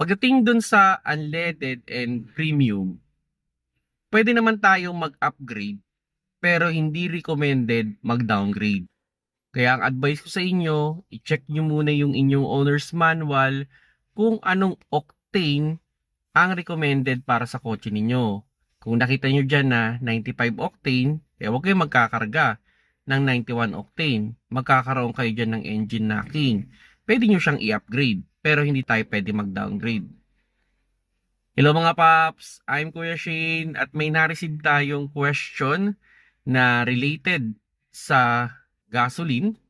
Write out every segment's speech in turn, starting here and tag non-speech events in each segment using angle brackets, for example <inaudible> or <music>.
Pagdating dun sa unleaded and premium, pwede naman tayong mag-upgrade pero hindi recommended mag-downgrade. Kaya ang advice ko sa inyo, i-check nyo muna yung inyong owner's manual kung anong octane ang recommended para sa kotse ninyo. Kung nakita nyo dyan na 95 octane, eh huwag kayong magkakarga ng 91 octane. Magkakaroon kayo dyan ng engine knocking. Pwede nyo siyang i-upgrade, pero hindi tayo pwede mag-downgrade. Hello mga paps, I'm Kuya Shane at may na-receive tayong question na related sa gasoline.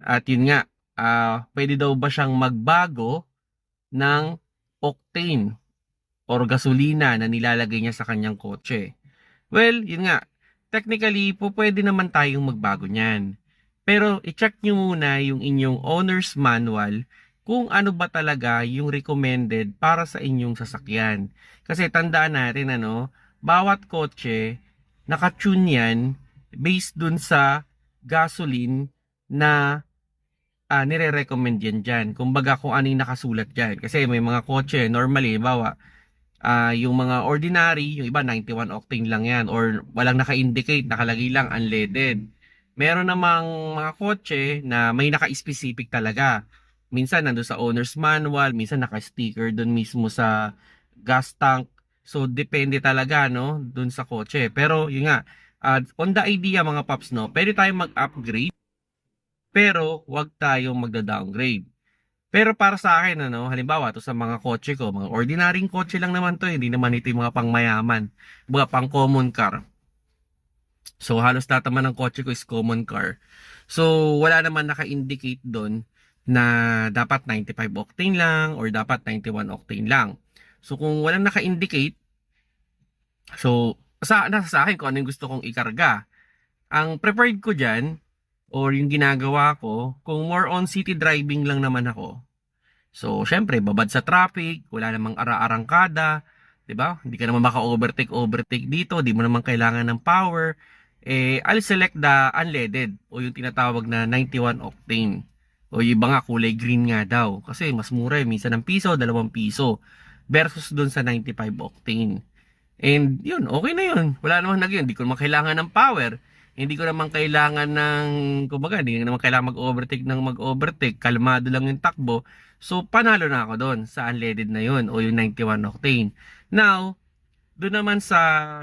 At yun nga, ah, pwede daw ba siyang magbago ng octane or gasolina na nilalagay niya sa kanyang kotse? Well, yun nga, technically, po pwede naman tayong magbago niyan. Pero i-check nyo muna yung inyong owner's manual kung ano ba talaga yung recommended para sa inyong sasakyan. Kasi tandaan natin ano, bawat kotse nakatune yan based dun sa gasoline na ah, nire-recommend yan dyan. Kumbaga kung ano yung nakasulat dyan. Kasi may mga kotse, normally, bawa, ah, yung mga ordinary, yung iba 91 octane lang yan or walang naka-indicate, nakalagay lang unleaded. Meron namang mga kotse na may naka-specific talaga. Minsan nando sa owner's manual, minsan naka-sticker doon mismo sa gas tank. So depende talaga no doon sa kotse. Pero yun nga, ah, on the idea mga paps no, pwede tayong mag-upgrade pero wag tayong magda-downgrade. Pero para sa akin, ano, halimbawa, to sa mga kotse ko, mga ordinaryong kotse lang naman to, eh, hindi naman ito yung mga pangmayaman, mga pang common car. So, halos lahat ng kotse ko is common car. So, wala naman naka-indicate doon na dapat 95 octane lang or dapat 91 octane lang. So, kung walang naka-indicate, so, sa, nasa sa akin kung ano yung gusto kong ikarga. Ang preferred ko dyan, or yung ginagawa ko, kung more on city driving lang naman ako. So, syempre, babad sa traffic, wala namang ara-arangkada, 'di ba? Hindi ka naman maka-overtake overtake dito, di mo naman kailangan ng power. Eh, I'll select the unleaded o yung tinatawag na 91 octane. O yung iba nga kulay green nga daw kasi mas mura eh, minsan ng piso, dalawang piso versus dun sa 95 octane. And yun, okay na yun. Wala namang nag yun. Hindi ko naman kailangan ng power hindi ko naman kailangan ng, kumbaga, hindi naman kailangan mag-overtake ng mag-overtake, kalmado lang yung takbo. So, panalo na ako doon sa unleaded na yun o yung 91 octane. Now, doon naman sa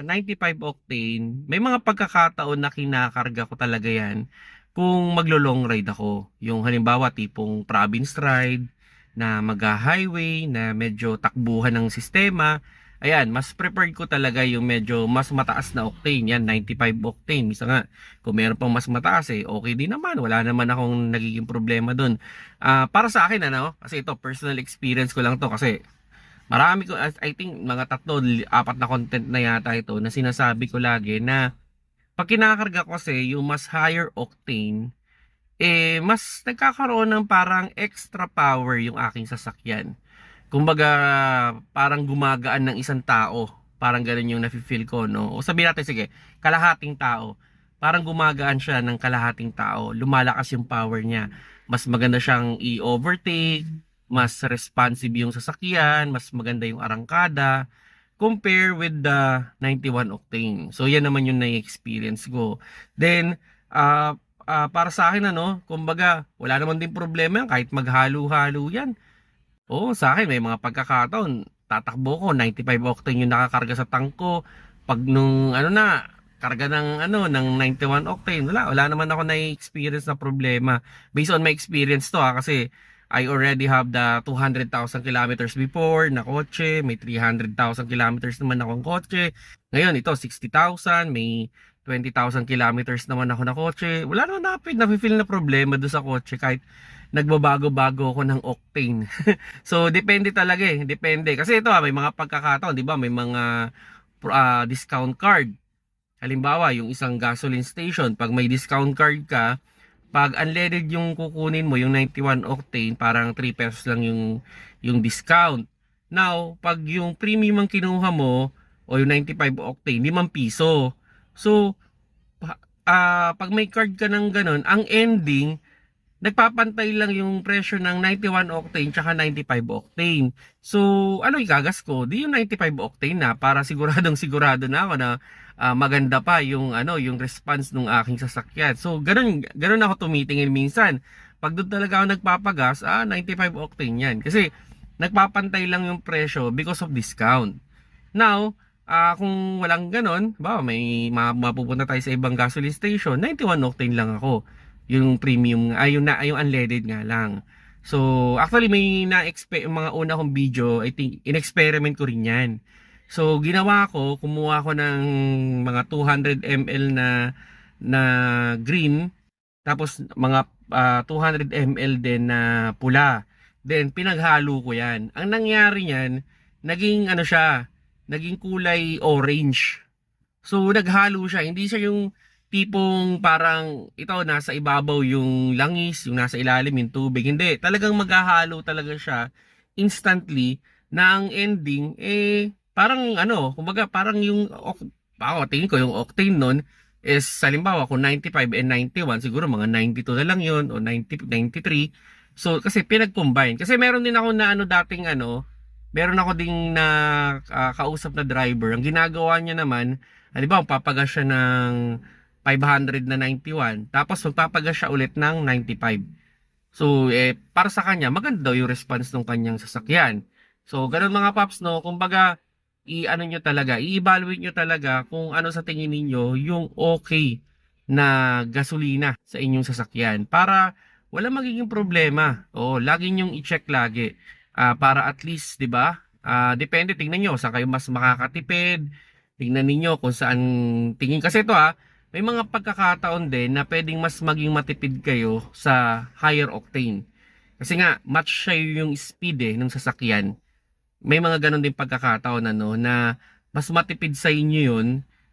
95 octane, may mga pagkakataon na kinakarga ko talaga yan kung maglo-long ride ako. Yung halimbawa, tipong province ride, na mag-highway, na medyo takbuhan ng sistema, Ayan, mas preferred ko talaga yung medyo mas mataas na octane. Yan, 95 octane. Misa nga, kung meron pang mas mataas eh, okay din naman. Wala naman akong nagiging problema dun. Ah, para sa akin, ano, kasi ito, personal experience ko lang to kasi marami ko, I think mga tatlo, apat na content na yata ito na sinasabi ko lagi na pag kinakarga ko kasi yung mas higher octane, eh, mas nagkakaroon ng parang extra power yung aking sasakyan kumbaga parang gumagaan ng isang tao. Parang ganun yung nafe-feel ko, no? O sabihin natin, sige, kalahating tao. Parang gumagaan siya ng kalahating tao. Lumalakas yung power niya. Mas maganda siyang i-overtake, mas responsive yung sasakyan, mas maganda yung arangkada compare with the 91 octane. So yan naman yung na-experience ko. Then uh, uh, para sa akin ano, kumbaga wala naman din problema yan kahit maghalo-halo yan Oo, sa akin may mga pagkakataon, tatakbo ko 95 octane yung nakakarga sa tank ko. Pag nung ano na, karga ng ano ng 91 octane, wala wala naman ako na-experience na problema. Based on my experience to ha kasi I already have the 200,000 kilometers before na kotse, may 300,000 kilometers naman akong kotse. Ngayon ito 60,000, may 20,000 kilometers naman ako na kotse. Wala naman na na-feel na problema do sa kotse kahit nagbabago-bago ako ng octane. <laughs> so, depende talaga eh. Depende. Kasi ito ah, may mga pagkakataon, di ba? May mga uh, discount card. Halimbawa, yung isang gasoline station, pag may discount card ka, pag unleaded yung kukunin mo, yung 91 octane, parang 3 pesos lang yung, yung discount. Now, pag yung premium ang kinuha mo, o yung 95 octane, 5 piso. So, uh, pag may card ka ng ganun, ang ending, nagpapantay lang yung presyo ng 91 octane tsaka 95 octane. So, ano igagas ko? Di yung 95 octane na para siguradong sigurado na ako na ah, maganda pa yung ano, yung response ng aking sasakyan. So, ganun ganun ako tumitingin minsan. Pag doon talaga ako nagpapagas, ah 95 octane 'yan. Kasi nagpapantay lang yung presyo because of discount. Now, ah kung walang ganon, ba may ma- mapupunta tayo sa ibang gasoline station, 91 octane lang ako. Yung premium, ay yung, na, yung unleaded nga lang. So, actually may na-expe mga una kong video, I think in-experiment ko rin 'yan. So, ginawa ko, kumuha ko ng mga 200 ml na na green, tapos mga ah, 200 ml din na pula. Then, pinaghalo ko yan. Ang nangyari niyan, naging ano siya, naging kulay orange. So, naghalo siya. Hindi siya yung tipong parang ito nasa ibabaw yung langis, yung nasa ilalim yung tubig. Hindi, talagang maghahalo talaga siya instantly na ang ending eh parang ano, kumbaga parang yung ako tingin ko yung octane nun is halimbawa kung 95 and 91 siguro mga 92 na lang yun o 90 93 so kasi pinag-combine. Kasi meron din ako na ano dating ano meron ako ding na ah, kausap na driver. Ang ginagawa niya naman halimbawa papagas siya ng 500 na 91 tapos magpapagas siya ulit ng 95 so eh para sa kanya maganda daw yung response ng kanyang sasakyan so ganun mga paps no kumbaga i-ano nyo talaga, i-evaluate nyo talaga kung ano sa tingin ninyo yung okay na gasolina sa inyong sasakyan para wala magiging problema. O, lagi nyong i-check lagi Ah, para at least, 'di ba? Ah, depende tingnan nyo saan kayo mas makakatipid. Tingnan ninyo kung saan tingin kasi ito ah, may mga pagkakataon din na pwedeng mas maging matipid kayo sa higher octane. Kasi nga, match siya yung speed eh ng sasakyan may mga ganun din pagkakataon ano na mas matipid sa inyo yun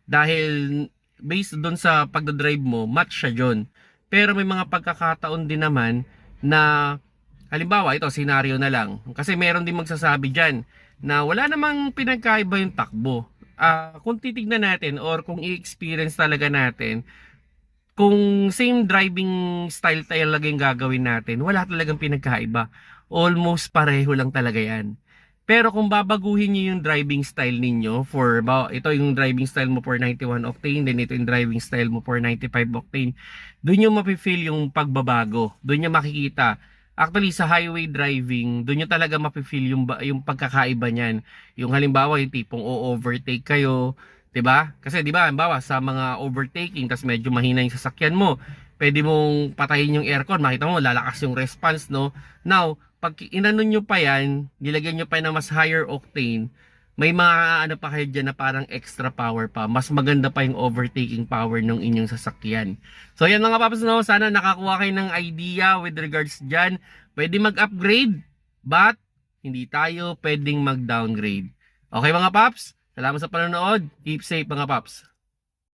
dahil based doon sa pagdadrive mo, match siya yun. Pero may mga pagkakataon din naman na halimbawa ito scenario na lang kasi meron din magsasabi diyan na wala namang pinagkaiba yung takbo. Ah, kung titignan natin or kung i-experience talaga natin kung same driving style talaga yung gagawin natin, wala talagang pinagkaiba. Almost pareho lang talaga yan. Pero kung babaguhin niyo yung driving style ninyo for ba ito yung driving style mo for 91 octane, then ito yung driving style mo for 95 octane, doon yung mapi-feel yung pagbabago. Doon niyo makikita. Actually sa highway driving, doon niyo talaga mapi-feel yung yung pagkakaiba niyan. Yung halimbawa yung tipong o-overtake kayo, 'di ba? Kasi 'di ba, halimbawa sa mga overtaking tas medyo mahina yung sasakyan mo, pwede mong patayin yung aircon, makita mo lalakas yung response, no? Now, pag inano nyo pa yan, nilagyan nyo pa ng mas higher octane, may mga ano pa kayo dyan na parang extra power pa. Mas maganda pa yung overtaking power ng inyong sasakyan. So yan mga paps, no? sana nakakuha kayo ng idea with regards dyan. Pwede mag-upgrade, but hindi tayo pwedeng mag-downgrade. Okay mga paps? Salamat sa panonood. Keep safe mga paps.